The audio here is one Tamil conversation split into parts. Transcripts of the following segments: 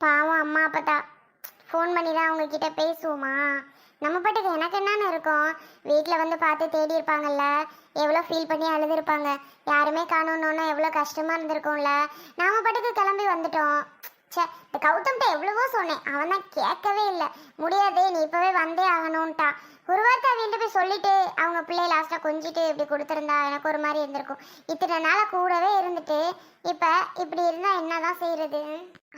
பாவம் அம்மா அப்பதா ஃபோன் பண்ணி தான் அவங்கக்கிட்ட பேசுவோமா? நம்ம பாட்டுக்கு எனக்கு என்னன்னு இருக்கும்? வீட்டில் வந்து பார்த்து தேடி இருப்பாங்கல்ல? எவ்வளோ ஃபீல் பண்ணி அழுதுருப்பாங்க? யாருமே காணணுன்னா எவ்வளோ கஷ்டமாக இருந்திருக்கும்ல? நாம பாட்டுக்கு கிளம்பி வந்துட்டோம். ச்சே இந்த கௌதம்கிட்ட எவ்வளவோ சொன்னேன். அவன் தான் கேட்கவே இல்லை. முடியாது நீ இப்போவே வந்தே ஆகணும்ட்டா. ஒரு வீட்டு போய் சொல்லிட்டு அவங்க பிள்ளைய லாஸ்ட்டாக கொஞ்சிட்டு இப்படி கொடுத்துருந்தா எனக்கு ஒரு மாதிரி இருந்திருக்கும். இத்தனை நாளாக கூடவே இருந்துட்டு இப்போ இப்படி இருந்தால் என்ன தான் செய்கிறது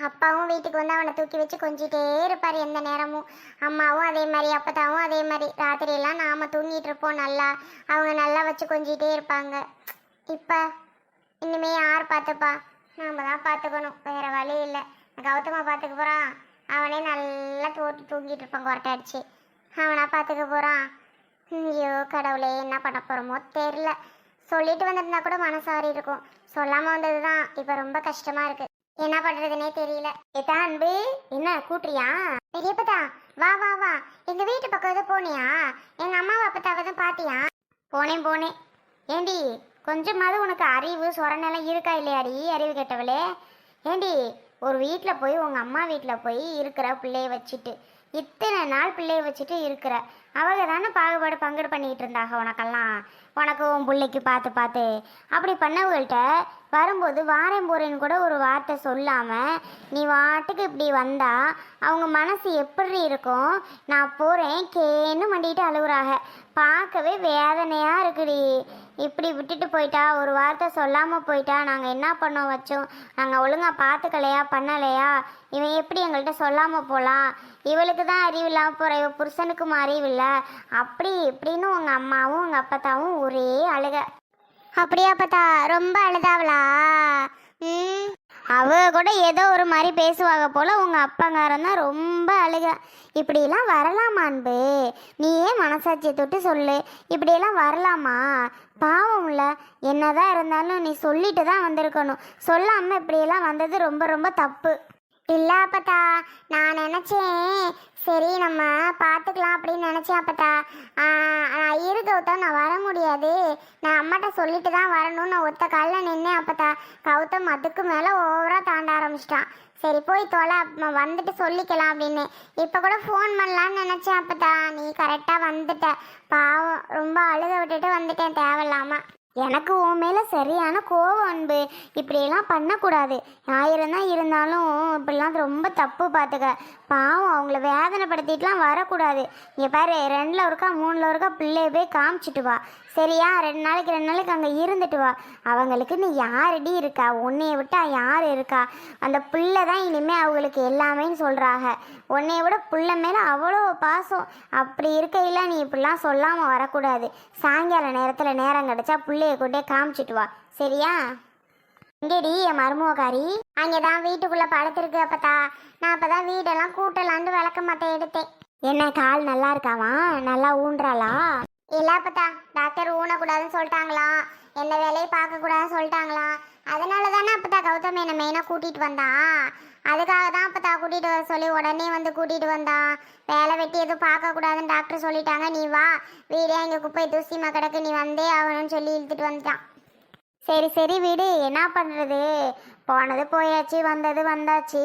அப்பாவும் வீட்டுக்கு வந்து அவனை தூக்கி வச்சு கொஞ்சிட்டே இருப்பார் எந்த நேரமும். அம்மாவும் அதே மாதிரி அப்பத்தாவும் அதே மாதிரி. ராத்திரியெல்லாம் நாம் தூங்கிட்டு இருப்போம் நல்லா. அவங்க நல்லா வச்சு கொஞ்சிட்டே இருப்பாங்க. இப்போ இனிமே யார் பார்த்துப்பா? நாம தான் பார்த்துக்கணும். வேறு வழி இல்லை. கௌதமா பார்த்துக்க போகிறான் அவனே நல்லா தூட்டி தூங்கிட்டு இருப்பான் கொரட்டை அடிச்சு. அவனா பார்த்துக்க போகிறான் ஐயோ கடவுளே என்ன பண்ண போகிறோமோ தெரில சொல்லிட்டு வந்திருந்தா கூட மனசாரி இருக்கும். சொல்லாமல் வந்தது தான் இப்போ ரொம்ப கஷ்டமாக இருக்குது என்ன பண்ணுறதுனே தெரியல. ஏதா அன்பு என்ன கூட்டுறியா? பெரியப்பதா வா வா வா. எங்கள் வீட்டு பக்கம் எதுவும் போனியா? எங்கள் அம்மாவை அப்பத்தாவை தான் பார்த்தியா போனேன் போனேன். ஏண்டி கொஞ்சமாவது உனக்கு அறிவு சொரணெல்லாம் இருக்கா இல்லையாடி அறிவு கெட்டவளே? ஏண்டி ஒரு வீட்டில் போய் உங்கள் அம்மா வீட்டில் போய் இருக்கிற பிள்ளைய வச்சுட்டு இத்தனை நாள் பிள்ளைய வச்சுட்டு இருக்கிற அவங்க தானே பாகுபாடு பங்கீடு பண்ணிக்கிட்டு இருந்தாங்க உனக்கெல்லாம். உனக்கு உன் பிள்ளைக்கு பார்த்து பார்த்து. அப்படி பண்ணவங்கள்ட்ட வரும்போது வாரேன் போறேன்னு கூட ஒரு வார்த்தை சொல்லாமல் நீ வாட்டுக்கு இப்படி வந்தா அவங்க மனசு எப்படி இருக்கும்? நான் போகிறேன் கேன்னு மண்டிட்டு அழுகுறாங்க. பார்க்கவே வேதனையாக இருக்குடி. இப்படி விட்டுட்டு போயிட்டா ஒரு வார்த்தை சொல்லாமல் போயிட்டா நாங்கள் என்ன பண்ணோம் வச்சோம்? நாங்கள் ஒழுங்காக பார்த்துக்கலையா பண்ணலையா? இவன் எப்படி எங்கள்கிட்ட சொல்லாமல் போகலாம் இவளுக்கு தான் அறிவு இல்லாமல் போகிற இவ புருஷனுக்கும் அறிவு இல்லை. அப்படி இப்படின்னு உங்கள் அம்மாவும் உங்கள் அப்பத்தாவும் ஒரே அழுக. அப்படியா பார்த்தா ரொம்ப அழுதாவளா? ம். அவ கூட ஏதோ ஒரு மாதிரி பேசுவாங்க போல உங்க அப்பங்காரன் தான் ரொம்ப அழுக. இப்படிலாம் வரலாமா அன்பு? நீயே மனசாட்சியை தொட்டு சொல்லு? இப்படியெல்லாம் வரலாமா? பாவம்ல என்னதான் இருந்தாலும் நீ சொல்லிட்டு தான் வந்திருக்கணும். சொல்லாம இப்படியெல்லாம் வந்தது ரொம்ப ரொம்ப தப்பு. இல்லை அப்பத்தா நான் நினச்சேன். சரி நம்ம பார்த்துக்கலாம் அப்படின்னு நினச்சேன் அப்பத்தா. இரு கௌதம் நான் வர முடியாது. நான் அம்மாட்ட சொல்லிட்டு தான் வரணும்னு நான் ஒத்த காலில் நின்று அப்போ த கௌதம் அதுக்கு மேலே ஓவராக தாண்ட ஆரம்பிச்சிட்டான். சரி போய் தொலை அப்புறமா வந்துட்டு சொல்லிக்கலாம் அப்படின்னு. இப்போ கூட ஃபோன் பண்ணலான்னு நினச்சேன் அப்பத்தா. நீ கரெக்டாக வந்துட்ட. பாவம் ரொம்ப அழுக விட்டுட்டு வந்துட்டேன். தேவையில்லாமல் எனக்கு உன் மேலே சரியான கோவம் அன்பு. இப்படியெல்லாம் பண்ணக்கூடாது. ஆயிரம் தான் இருந்தாலும் இப்படிலாம் ரொம்ப தப்பு பார்த்துக்க பாவம் அவங்கள வேதனைப்படுத்திட்டுலாம் வரக்கூடாது. இங்கே பாரு ரெண்டில் ஒருக்கா மூணில் ஒருக்கா பிள்ளைய போய் காமிச்சிட்டு வா. சரியா? ரெண்டு நாளைக்கு ரெண்டு நாளைக்கு அங்கே இருந்துட்டு வா. அவங்களுக்கு நீ யாரடி இருக்கா? உன்னைய விட்டா யார் இருக்கா? அந்த புள்ள தான் இனிமேல் அவங்களுக்கு எல்லாமேன்னு சொல்கிறாங்க உன்னைய விட புள்ள மேலே அவ்வளோ பாசம். அப்படி இருக்கையில் நீ இப்படிலாம் சொல்லாமல் வரக்கூடாது. சாயங்கால நேரத்தில் நேரம் கிடச்சா பிள்ளைய கூட்டே காமிச்சிட்டு வா. சரியா? எங்கடி என் மருமகாரி அங்கே தான் வீட்டுக்குள்ளே படுத்துருக்கு அப்பத்தா. நான் அப்போ தான் வீடெல்லாம் கூட்டலான்னு விளக்க மாட்டேன் எடுத்தேன். என்ன கால் நல்லா இருக்காவா? நல்லா ஊன்றாளா? இல்லாப்பத்தா டாக்டர் ஊனக்கூடாதுன்னு சொல்லிட்டாங்களாம் எந்த வேலையும் பார்க்கக்கூடாதுன்னு சொல்லிட்டாங்களாம் அதனால தானே அப்பத்தா கௌதம் என்னை மெயினாக கூட்டிகிட்டு வந்தான் அதுக்காக தான் அப்பத்தா கூட்டிகிட்டு வர சொல்லி உடனே வந்து கூட்டிகிட்டு வந்தான் வேலை வெட்டி எதுவும் பார்க்கக்கூடாதுன்னு டாக்டர் சொல்லிட்டாங்க. நீ வா வீடே இங்கே குப்பை தூசிமா கிடக்கு நீ வந்தே ஆகணும்னு சொல்லி இழுத்துட்டு வந்துட்டான். சரி சரி விடு. என்ன பண்ணுறது போனது போயாச்சு வந்தது வந்தாச்சு.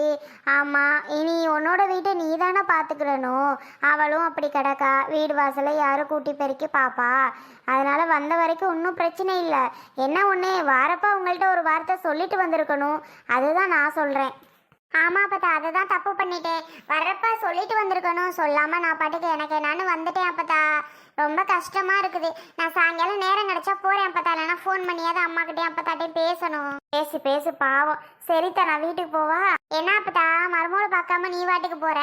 ஆமாம் இனி உன்னோட வீட்டை நீ தானே பார்த்துக்கிறணும் அவளும் அப்படி கிடக்கா. வீடு வாசலை யாரும் கூட்டி பெருக்கி பாப்பா. அதனால் வந்த வரைக்கும் ஒன்றும் பிரச்சனை இல்லை. என்ன ஒன்று வாரப்போ உங்கள்கிட்ட ஒரு வார்த்தை சொல்லிட்டு வந்திருக்கணும். அதுதான் நான் சொல்கிறேன் ஆமாம் அப்பத்தா அதை தான் தப்பு பண்ணிட்டேன். வர்றப்ப சொல்லிட்டு வந்திருக்கணும். சொல்லாமல் நான் பாட்டுக்கு எனக்கு என்னன்னு வந்துட்டேன் அப்பத்தா. ரொம்ப கஷ்டமா இருக்குது. நான் சாயங்காலம் நேரம் கிடைச்சா போறேன் அப்பத்தா. ஃபோன் பண்ணியாவது அம்மா கிட்டே அப்பத்தாட்டையும் பேசணும். பேசு பேசு பாவம். சரித்தா நான் வீட்டுக்கு போவா? என்ன அப்பதா மருமோளை பார்க்காம நீ வாட்டுக்கு போற?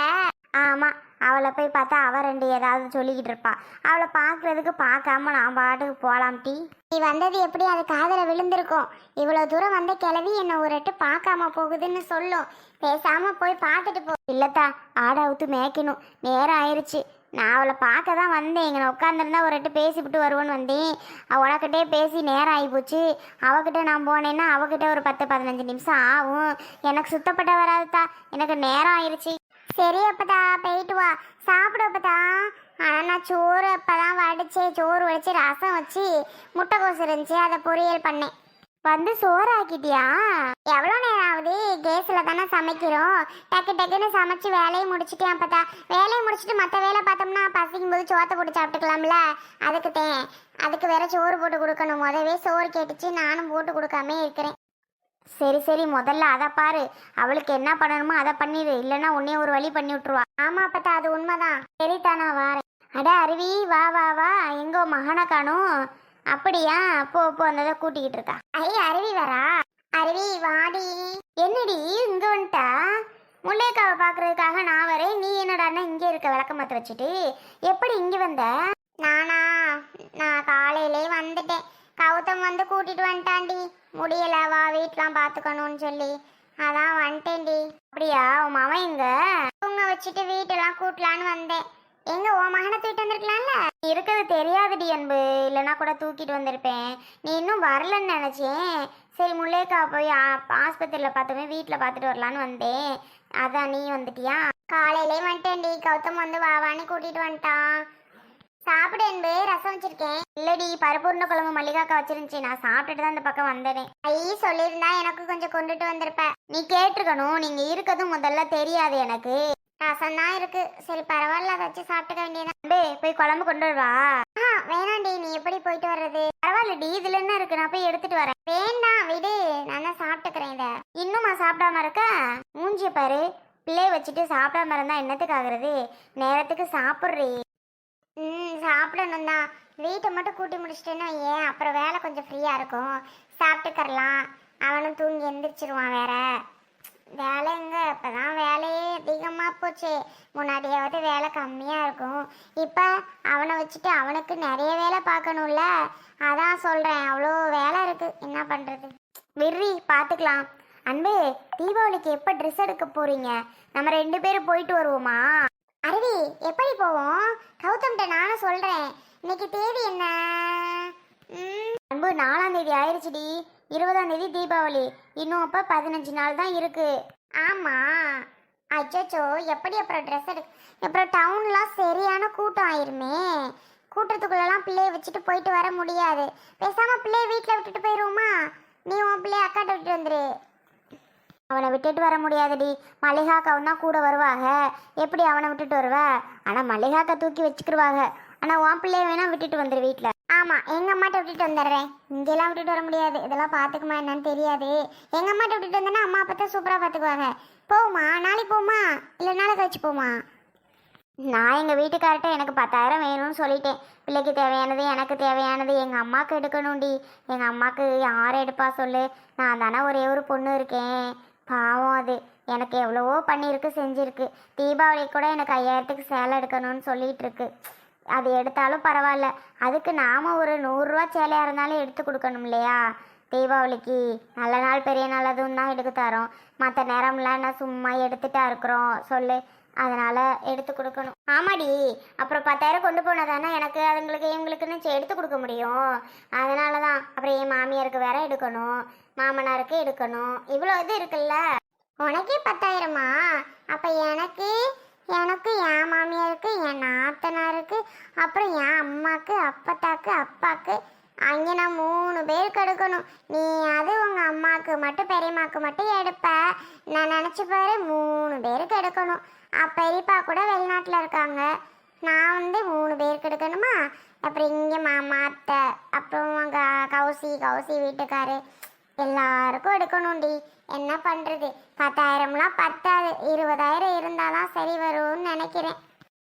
ஆமாம் அவளை போய் பார்த்தா அவ ரெண்டு ஏதாவது சொல்லிக்கிட்டு இருப்பா. அவளை பார்க்கறதுக்கு பார்க்காம நான் பாட்டுக்கு போகலாம் டீ. நீ வந்தது எப்படி? அது காதில் விழுந்திருக்கும். இவ்வளோ தூரம் வந்த கிளவி என்னை ஒரு எட்டு பார்க்காம போகுதுன்னு சொல்லும். பேசாம போய் பார்த்துட்டு போ. இல்லத்தா ஆடை அவுத்து மேய்க்கணும். நேரம் ஆயிடுச்சு நான் அவளை பார்க்க தான் வந்தேன். இங்கே உட்காந்துருந்தா ஒரு ரெட்டு பேசிவிட்டு வருவோன்னு வந்தேன். உனக்கிட்டே பேசி நேரம் ஆகிப்போச்சு அவகிட்ட நான் போனேன்னா அவகிட்ட ஒரு பத்து பதினஞ்சு நிமிஷம் ஆகும். எனக்கு சுத்தப்பட்ட வராதுதா எனக்கு நேரம் ஆயிடுச்சு சரி அப்பதா போயிட்டு வா. சாப்பிடு அப்பதா. ஆனால் நான் சோறு அப்போ தான் வடிச்சே சோறு வடித்து ரசம் வச்சு முட்டைக்கோசு இருந்துச்சு. அதை பொரியல் பண்ணேன். வந்து சோறு ஆக்கிட்டியா எவ்வளோ நேரம் ஆகுது? கேஸில் தானே சமைக்கிறோம். டக்கு டக்குன்னு சமைச்சு வேலையை முடிச்சுட்டு பார்த்தா வேலையை முடிச்சுட்டு மற்ற வேலை பார்த்தோம்னா பசிக்கும் போது சோத்தை போட்டு சாப்பிட்டுக்கலாம்ல? அதுக்கு தேன் அதுக்கு வேற சோறு போட்டு கொடுக்கணும். முதவே சோறு கேட்டுச்சு நானும் போட்டு கொடுக்காமே இருக்கிறேன். சரி சரி முதல்ல அதை பாரு. அவளுக்கு என்ன பண்ணணுமோ அதை பண்ணிடு. இல்லைன்னா உன்னே ஒரு வழி பண்ணி விட்டுருவா. ஆமா பார்த்தா அது உண்மைதான். சரி தானா வாரேன். அட அருவி வா வா வா. எங்கோ மகனை காணும். அப்படியா? போ போ அந்த கூட்டிக்கிட்டு இருக்கா. ஐ அருவி வரா. அருவி வாடி. என்னடி இங்க வந்துட்டா? முல்லைக்காவை பார்க்கறதுக்காக நான் வரேன். நீ என்னடான்னா இங்கே இருக்க விளக்கமத்த வச்சுட்டு. எப்படி இங்கே வந்த? நானா? நான் காலையிலே வந்துட்டேன். கௌதம் வந்து கூட்டிட்டு வந்துட்டாண்டி முடியல வா வீட்டெலாம் பார்த்துக்கணும்னு சொல்லி. அதான் வந்துட்டேன்டி. அப்படியா உன் மாமா இங்கே தூங்க வச்சுட்டு வீட்டெல்லாம் கூட்டலான்னு வந்தேன். எங்க உன் மகனை தூக்கிட்டு வந்திருக்கலாம்ல? இருக்கிறது தெரியாதுடி அன்பு. இல்லைன்னா கூட தூக்கிட்டு வந்திருப்பேன். நீ இன்னும் வரலன்னு நினச்சேன். சரி முல்லைக்கா போய் ஆஸ்பத்திரியில் பார்த்தோமே வீட்டில் பார்த்துட்டு வரலான்னு வந்தேன். அதான் நீ வந்துட்டியா? காலையிலே வந்துட்டேன்டி. கௌதம் வந்து வாவான்னு கூட்டிட்டு வந்துட்டான். சாப்பிடு அன்பு. ரசம் வச்சிருக்கேன். இல்லடி பருப்புருண்டை குழம்பு மல்லிகாக்கா வச்சிருந்துச்சு. நான் சாப்பிட்டுட்டு தான் இந்த பக்கம் வந்தேன். ஐ சொல்லியிருந்தா எனக்கு கொஞ்சம் கொண்டுட்டு வந்திருப்ப. நீ கேட்டிருக்கணும். நீங்க இருக்கதும் முதல்ல தெரியாது எனக்கு. ரசம் தான் இருக்கு. சரி பரவாயில்ல அதை வச்சு சாப்பிட்டுக்க வேண்டியதான் டேய் போய் குழம்பு கொண்டு வருவா ஆ வேணாண்டி நீ எப்படி போயிட்டு வர்றது? பரவாயில்லடி இதுல என்ன இருக்கு? நான் போய் எடுத்துட்டு வரேன். வேண்டாம் விடு. நான் தான் சாப்பிட்டுக்கிறேன் இதை. இன்னுமா சாப்பிடாம இருக்க? மூஞ்சிய பாரு. பிள்ளைய வச்சுட்டு சாப்பிடாம இருந்தா என்னத்துக்கு ஆகுறது? நேரத்துக்கு சாப்பிட்றீ. ம் சாப்பிடணும் தான். வீட்டை மட்டும் கூட்டி முடிச்சிட்டேன்னா ஏன்? அப்புறம் வேலை கொஞ்சம் ஃப்ரீயாக இருக்கும். சாப்பிட்டுக்கறலாம். அவனும் தூங்கி எந்திரிச்சிருவான் வேற. வேலை இப்போ தான் வேலையே அதிகமாக போச்சு. முன்னாடியாவது வேலை கம்மியாக இருக்கும். இப்போ அவனை வச்சுட்டு அவனுக்கு நிறைய வேலை பார்க்கணும்ல. அதான் சொல்கிறேன் அவ்வளோ வேலை இருக்குது என்ன பண்ணுறது விர்ரி பார்த்துக்கலாம் அன்பு தீபாவளிக்கு எப்போ ட்ரெஸ் எடுக்க போகிறீங்க நம்ம ரெண்டு பேரும் போயிட்டு வருவோமா? அருவி எப்படி போவோம்? கௌதம்கிட்ட நானும் சொல்கிறேன் இன்னைக்கு தேதி என்ன? அன்பு நாலாம் தேதி ஆயிடுச்சுடி இருபதாம் தேதி தீபாவளி. இன்னும் அப்போ பதினஞ்சு நாள் தான் இருக்கு. ஆமாம் அச்சோ எப்படி அப்புறம் ட்ரெஸ் எடு அப்புறம் டவுன்லாம் சரியான கூட்டம் ஆயிருமே. கூட்டத்துக்குள்ளெல்லாம் பிள்ளைய வச்சுட்டு போயிட்டு வர முடியாது. பேசாம பிள்ளைய வீட்டில் விட்டுட்டு போயிடுவோமா நீ உன் பிள்ளைய அக்காட்ட விட்டுட்டு வந்துரு. அவனை விட்டுட்டு வர முடியாதுடி. மல்லிகாக்காவும் தான் கூட வருவாங்க எப்படி அவனை விட்டுட்டு வருவ? ஆனால் மல்லிகாக்கா தூக்கி வச்சுக்கிடுவாங்க ஆனால் உன் பிள்ளைய வேணால் விட்டுட்டு வந்துரு வீட்டில் ஆமாம் எங்கள் அம்மாட்ட விட்டுட்டு வந்துடுறேன். இங்கெல்லாம் விட்டுட்டு வர முடியாது. இதெல்லாம் பார்த்துக்குமா என்னன்னு தெரியாது. எங்கள் அம்மாட்ட விட்டுட்டு வந்தேன்னா அம்மா அப்பா தான் சூப்பராக பார்த்துக்குவாங்க போகுமா நாளைக்கு போமா இல்லை நாளை கழிச்சு போமா நான் எங்கள் வீட்டுக்கார்ட்ட எனக்கு பத்தாயிரம் வேணும்னு சொல்லிட்டேன். பிள்ளைக்கு தேவையானது எனக்கு தேவையானது எங்கள் அம்மாவுக்கு எடுக்கணும்டி. எங்கள் அம்மாவுக்கு யார் எடுப்பா சொல்லு. நான் தானே ஒரே ஒரு பொண்ணு இருக்கேன். பாவம் அது. எனக்கு எவ்வளவோ பண்ணியிருக்கு செஞ்சுருக்கு. தீபாவளிக்கு கூட எனக்கு ஐயாயிரத்துக்கு சேலை எடுக்கணும்னு சொல்லிகிட்ருக்கு இருக்கு. அது எடுத்தாலும் பரவாயில்ல. அதுக்கு நாம் ஒரு நூறுரூவா சேலையாக இருந்தாலும் எடுத்து கொடுக்கணும் இல்லையா? தீபாவளிக்கு. நல்ல நாள் பெரிய நாள் அதுவும் தான் எடுத்து தரோம். மற்ற நேரம்லாம் நான் சும்மா எடுத்துட்டா இருக்கிறோம் சொல்லு. அதனால் எடுத்து கொடுக்கணும். ஆமாடி. அப்புறம் பத்தாயிரம் கொண்டு போனதானே எனக்கு அதுங்களுக்கு இவங்களுக்குன்னு எடுத்து கொடுக்க முடியும். அதனால தான் அப்புறம் என் மாமியாருக்கு வேற எடுக்கணும். மாமனாருக்கு எடுக்கணும். இவ்வளோ இது இருக்குல்ல? உனக்கே பத்தாயிரமா? அப்போ எனக்கு எனக்கு என் மாமியாருக்கு ஏன்னா அப்புறம் என் அம்மாக்கு அப்பத்தாக்கு அப்பாக்கு அங்கே நான் மூணு பேருக்கு எடுக்கணும். நீ அது உங்கள் அம்மாவுக்கு மட்டும் பெரியம்மாக்கு மட்டும் எடுப்ப. நான் நினச்சி பாரு மூணு பேருக்கு எடுக்கணும். பெரியப்பா கூட வெளிநாட்டில் இருக்காங்க. நான் வந்து மூணு பேருக்கு எடுக்கணுமா? அப்புறம் இங்கே மாமா அத்தை அப்புறம் அங்கே கௌசி கௌசி வீட்டுக்காரு. எல்லாருக்கும் எடுக்கணும்டி. என்ன பண்ணுறது பத்தாயிரம்லாம் பத்தாது. இருபதாயிரம் இருந்தாதான் சரி வரும்னு நினைக்கிறேன்.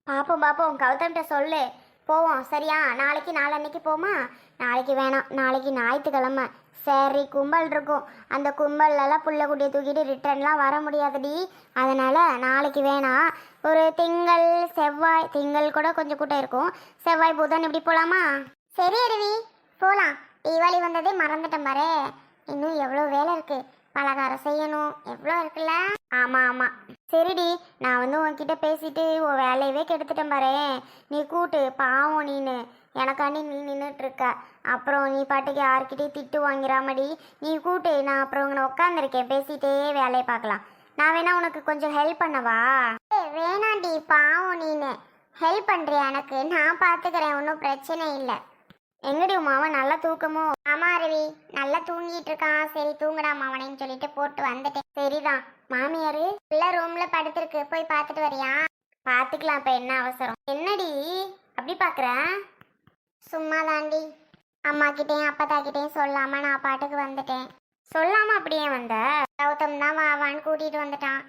பார்ப்போம் பார்ப்போம் கௌதம்கிட்ட சொல்லு. போவோம். சரியா? நாளைக்கு நாளன்னைக்கு போமா? நாளைக்கு வேணாம். நாளைக்கு ஞாயிற்றுக்கிழமை. சரி கும்பல் இருக்கும். அந்த கும்பல்லலாம் புள்ள குட்டியை தூக்கிட்டு ரிட்டர்ன்லாம் வர முடியாதுடி. அதனால் நாளைக்கு வேணாம். ஒரு திங்கள் செவ்வாய் திங்கள் கூட கொஞ்சம் கூட்டம் இருக்கும். செவ்வாய் புதன் இப்படி போகலாமா சரி அருவி. போகலாம் தீபாவளி வந்ததே மறந்துட்டேன் பாரு. இன்னும் எவ்வளோ வேலை இருக்குது பலகாரம் செய்யணும். எவ்வளோ இருக்குல்ல? ஆமாம் ஆமாம் சரிடி நான் வந்து உன்கிட்ட பேசிட்டு உன் வேலையவே கெடுத்துட்டேன் பாரு. நீ கூட்டு பாவம் நீனு. எனக்காண்டி நீ நின்றுட்டு இருக்க அப்புறம் நீ பாட்டுக்கு யார்கிட்டயும் திட்டு வாங்கிறாமடி நீ கூட்டு நான் அப்புறம் உங்களை உட்காந்துருக்கேன் பேசிட்டே வேலையை பார்க்கலாம். நான் வேணா உனக்கு கொஞ்சம் ஹெல்ப் பண்ணவா? வேணாண்டி பாவம் நீனு. ஹெல்ப் பண்ணுறியா எனக்கு? நான் பார்த்துக்கிறேன் ஒன்றும் பிரச்சனை இல்லை. எங்கடி உமாவை மாவன் நல்லா தூக்கமோ? ஆமா அருவி நல்லா தூங்கிட்டு இருக்கான் சரி தூங்குடா மாவனைன்னு சொல்லிட்டு போட்டு வந்துட்டேன். சரிதான். மாமியாரு உள்ள ரூம்ல படுத்திருக்கு. போய் பார்த்துட்டு வரியா? பார்த்துக்கலாம் இப்ப என்ன அவசரம். என்னடி? அப்படி பாக்குற சும்மா தாண்டி அம்மா கிட்டேயும் சொல்லாமல் கிட்டேயும் சொல்லாம நான் பாட்டுக்கு வந்துட்டேன். சொல்லாம அப்படியே வந்த? கௌதம் தான் வாவான்னு கூட்டிட்டு வந்துட்டான்.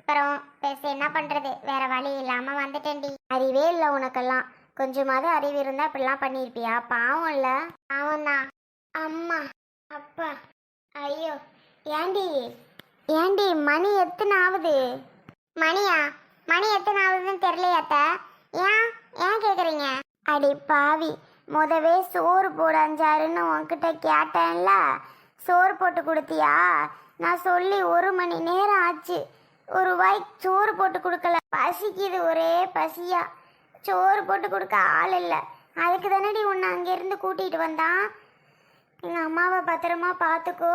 அப்புறம் பேச என்ன பண்றது? வேற வழி இல்லாம வந்துட்டேன்டி. அறிவே இல்லை உனக்கெல்லாம். கொஞ்சமாவது அறிவு இருந்தா இப்படிலாம் பண்ணியிருப்பியா? பாவம் இல்ல. பாவம் தான் அம்மா அப்பா ஐயோ ஏண்டி? ஏண்டி மணி எத்தனை ஆகுது மணியா மணி எத்தனை ஆகுதுன்னு தெரியலையாத்த ஏன் ஏன் கேக்குறீங்க? அடி பாவி முதவே சோறு போடாஞ்சாருன்னு உன்கிட்ட கேட்டேன்ல. சோறு போட்டு கொடுத்தியா? நான் சொல்லி ஒரு மணி நேரம் ஆச்சு. ஒரு வாய் சோறு போட்டு கொடுக்கல. பசிக்குது ஒரே பசியா. சோறு போட்டு கொடுக்க ஆள் இல்லை. அதுக்கு தானடி உன்னை அங்கேருந்து கூட்டிகிட்டு வந்தான்? எங்கள் அம்மாவை பத்திரமா பார்த்துக்கோ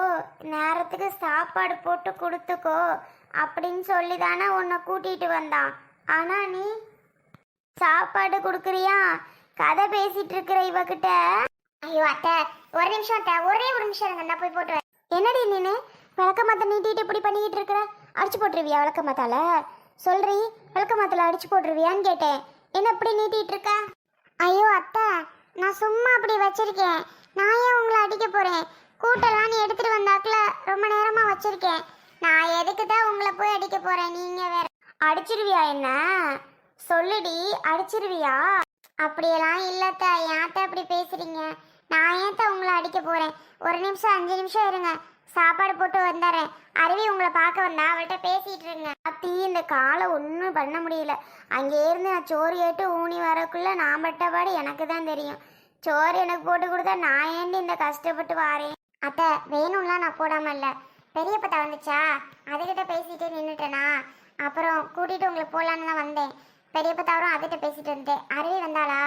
நேரத்துக்கு சாப்பாடு போட்டு கொடுத்துக்கோ அப்படின்னு சொல்லி தானே உன்னை கூட்டிகிட்டு வந்தான். ஆனால் நீ சாப்பாடு கொடுக்குறியா? கதை பேசிட்டு இருக்கிற இவகிட்ட. ஐயோ அத்தை ஒரு நிமிஷம் அத்தை ஒரே ஒரு நிமிஷம் இருங்க நான் போய் போட்டு. என்னடி நீனு? விளக்க மாத்த நீட்டிட்டு இப்படி பண்ணிக்கிட்டு இருக்கிற? அடிச்சு போட்டுருவியா விளக்க மாத்தால சொல்றி விளக்க மாத்தால அடிச்சு போட்டுருவியான்னு கேட்டேன். என்ன இப்படி நீட்டிட்டு இருக்க? ஐயோ அத்தை நான் சும்மா அப்படி வச்சிருக்கேன். நான் ஏன் உங்களை அடிக்க போறேன்? நீ எடுத்துட்டு வந்தாக்குல ரொம்ப நேரமா வச்சிருக்கேன். நான் எதுக்கு தான் உங்களை போய் அடிக்க போறேன்? நீங்க வேற அடிச்சிருவியா என்ன? சொல்லுடி அடிச்சிருவியா? அப்படியெல்லாம் இல்லத்த ஏன்ட்ட அப்படி பேசுறீங்க? நான் ஏன்ட்ட உங்களை அடிக்க போறேன்? ஒரு நிமிஷம் அஞ்சு நிமிஷம் இருங்க. சாப்பாடு போட்டு வந்துடுறேன். அருவி உங்களை பார்க்க வந்தா அவள்கிட்ட பேசிட்டு இருங்க. அத்தி இந்த காலை ஒன்றும் பண்ண முடியல. அங்கே இருந்து நான் சோறு கேட்டு ஊனி வரக்குள்ள நான் பட்டபாடு எனக்கு தான் தெரியும். சோறு எனக்கு போட்டு கொடுத்தா நான் ஏண்டி இந்த கஷ்டப்பட்டு வாரேன்? அத்தை வேணும்லாம் நான் போடாம இல்லை. பெரிய பத்தா வந்துச்சா? அதுகிட்ட பேசிட்டு நின்றுட்டேனா அப்புறம் கூட்டிட்டு உங்களை போகலான்னு தான் வந்தேன். பெரிய பத்தாவரும் அதுகிட்ட பேசிட்டு இருந்தேன் அருவி வந்தாளா?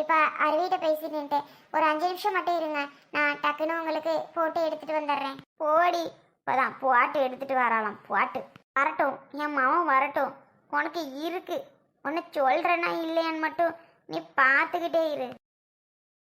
இப்போ அருவிகிட்ட பேசிட்டு இருந்தேன் ஒரு அஞ்சு நிமிஷம் மட்டும் இருங்க. நான் டக்குன்னு உங்களுக்கு போட்டு எடுத்துட்டு வந்துடுறேன். போடி. இப்போதான் போட்டு எடுத்துட்டு வரலாம் போட்டு. வரட்டும். என் மாவன் வரட்டும். உனக்கு இருக்கு. ஒன்று சொல்கிறேன்னா இல்லையான்னு மட்டும் நீ பார்த்துக்கிட்டே இரு.